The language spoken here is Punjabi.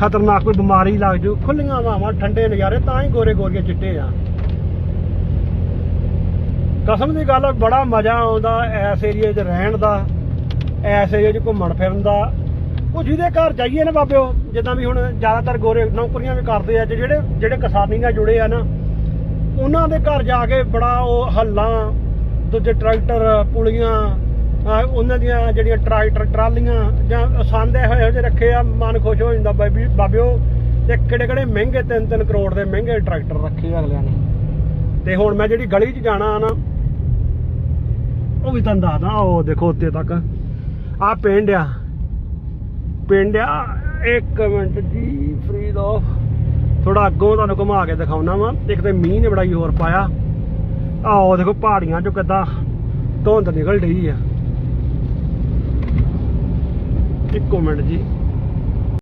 ਖਤਰਨਾਕ ਕੋਈ ਬਿਮਾਰੀ ਲੱਗ ਜੂ, ਖੁੱਲੀਆਂ ਹਵਾਵਾਂ, ਠੰਡੇ ਨਜ਼ਾਰੇ, ਤਾਂ ਹੀ ਗੋਰੇ ਗੋਰੀਏ ਚਿੱਟੇ ਆ। ਕਸਮ ਦੀ ਗੱਲ, ਬੜਾ ਮਜ਼ਾ ਆਉਂਦਾ ਐਸ ਏਰੀਏ 'ਚ ਰਹਿਣ ਦਾ ਐਸ ਏਰੀਏ 'ਚ ਘੁੰਮਣ ਫਿਰਨ ਦਾ। ਉਹ ਜਿਹਦੇ ਘਰ ਜਾਈਏ ਨਾ ਬਾਬਿਓ, ਜਿੱਦਾਂ ਵੀ ਹੁਣ ਜ਼ਿਆਦਾਤਰ ਗੋਰੇ ਨੌਕਰੀਆਂ ਵੀ ਕਰਦੇ ਆ ਜਿਹੜੇ ਜਿਹੜੇ ਕਿਸਾਨੀ ਨਾਲ ਜੁੜੇ ਆ ਨਾ, ਉਹਨਾਂ ਦੇ ਘਰ ਜਾ ਕੇ ਬੜਾ ਉਹ ਹੱਲਾਂ, ਦੂਜੇ ਟਰੈਕਟਰ, ਪੁਲੀਆਂ ਉਹਨਾਂ ਦੀਆਂ ਜਿਹੜੀਆਂ ਟਰੈਕਟਰ ਟਰਾਲੀਆਂ ਜਾਂ ਸੰਦ ਇਹੋ ਜਿਹੇ ਰੱਖੇ ਆ, ਮਨ ਖੁਸ਼ ਹੋ ਜਾਂਦਾ ਬਾਬੀ ਬਾਬਿਓ ਤੇ ਕਿਹੜੇ ਕਿਹੜੇ ਮਹਿੰਗੇ 3-3 ਕਰੋੜ ਦੇ ਮਹਿੰਗੇ ਟਰੈਕਟਰ ਰੱਖੇ ਅਗਲਿਆਂ ਨੇ। ਤੇ ਹੁਣ ਮੈਂ ਜਿਹੜੀ ਗਲੀ 'ਚ ਜਾਣਾ ਨਾ, ਉਹ ਵੀ ਤੁਹਾਨੂੰ ਦੱਸਦਾ ਉਹ ਦੇਖੋ ਉੱਤੇ ਤੱਕ। ਆ ਪਿੰਡ ਆ। ਪਿੰਡ ਆ, ਇੱਕ ਮਿੰਟ ਜੀ ਫਰੀਦ ਆਫ ਥੋੜਾ ਅੱਗੋਂ ਤੁਹਾਨੂੰ ਘੁਮਾ ਕੇ ਦਿਖਾਉਣਾ ਵਾ। ਇੱਕ ਤੇ ਮੀਂਹ ਨੇ ਬੜਾ ਜ਼ੋਰ ਪਾਇਆ। ਆਓ ਦੇਖੋ ਪਹਾੜੀਆਂ ਚੋਂ ਕਿੱਦਾਂ ਧੁੰਦ ਨਿਕਲ ਰਹੀ ਆ। ਇੱਕੋ ਮਿੰਟ ਜੀ।